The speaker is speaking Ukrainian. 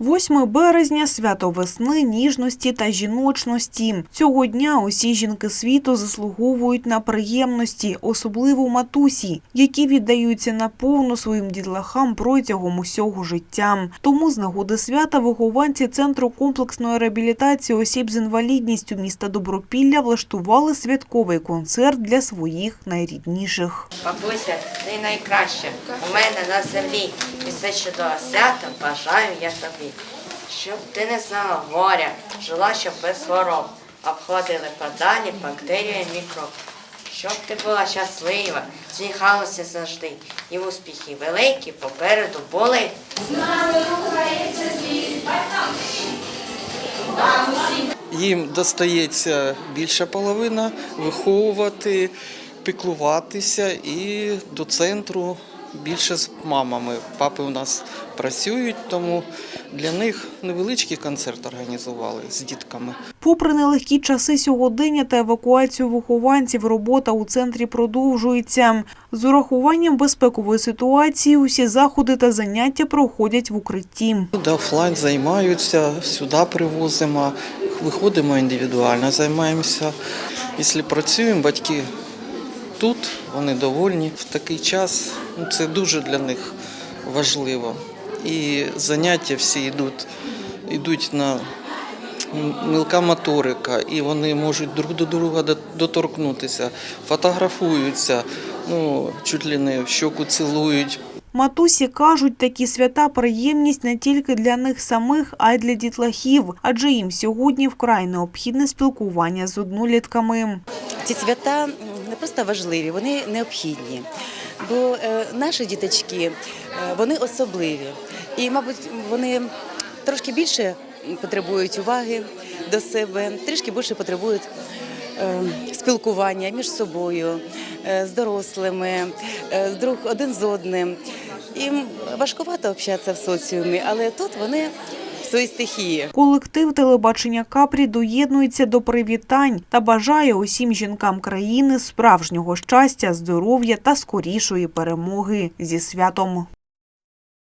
8 березня свято весни, ніжності та жіночності. Цього дня усі жінки світу заслуговують на приємності, особливо матусі, які віддаються наповну своїм дітлахам протягом усього життя. Тому з нагоди свята вихованці центру комплексної реабілітації осіб з інвалідністю міста Добропілля влаштували святковий концерт для своїх найрідніших. Бабуся, ти найкраща у мене на землі. І все чудове свято бажаю я тобі. Щоб ти не знала горя, жила, щоб без хвороб, обходили подалі бактерії мікроб. Щоб ти була щаслива, сміхалася завжди, і успіхи великі попереду були. Їм достається більша половина виховувати, піклуватися і до центру більше з мамами. Папи у нас працюють, тому для них невеличкий концерт організували з дітками. Попри нелегкі часи сьогодення та евакуацію вихованців, робота у центрі продовжується. З урахуванням безпекової ситуації усі заходи та заняття проходять в укритті. Де офлайн займаються, сюди привозимо, виходимо індивідуально, займаємося. Якщо працюємо, батьки тут, вони довольні. В такий час ну, це дуже для них важливо. І заняття всі йдуть, йдуть на мілка моторика, і вони можуть друг до друга доторкнутися, фотографуються, ну, чуть ли не в щоку цілують, Матусі кажуть, такі свята приємність не тільки для них самих, а й для дітлахів, адже їм сьогодні вкрай необхідне спілкування з однолітками. Ці свята не просто важливі, вони необхідні. Бо е, наші діточки е, вони особливі. І, мабуть, вони трошки більше потребують уваги до себе, трішки більше потребують е, спілкування між собою, з дорослими, друг один з одним. Їм важкувато общатися в соціумі, але тут вони в своїй стихії. Колектив телебачення Капрі доєднується до привітань та бажає усім жінкам країни справжнього щастя, здоров'я та скорішої перемоги зі святом.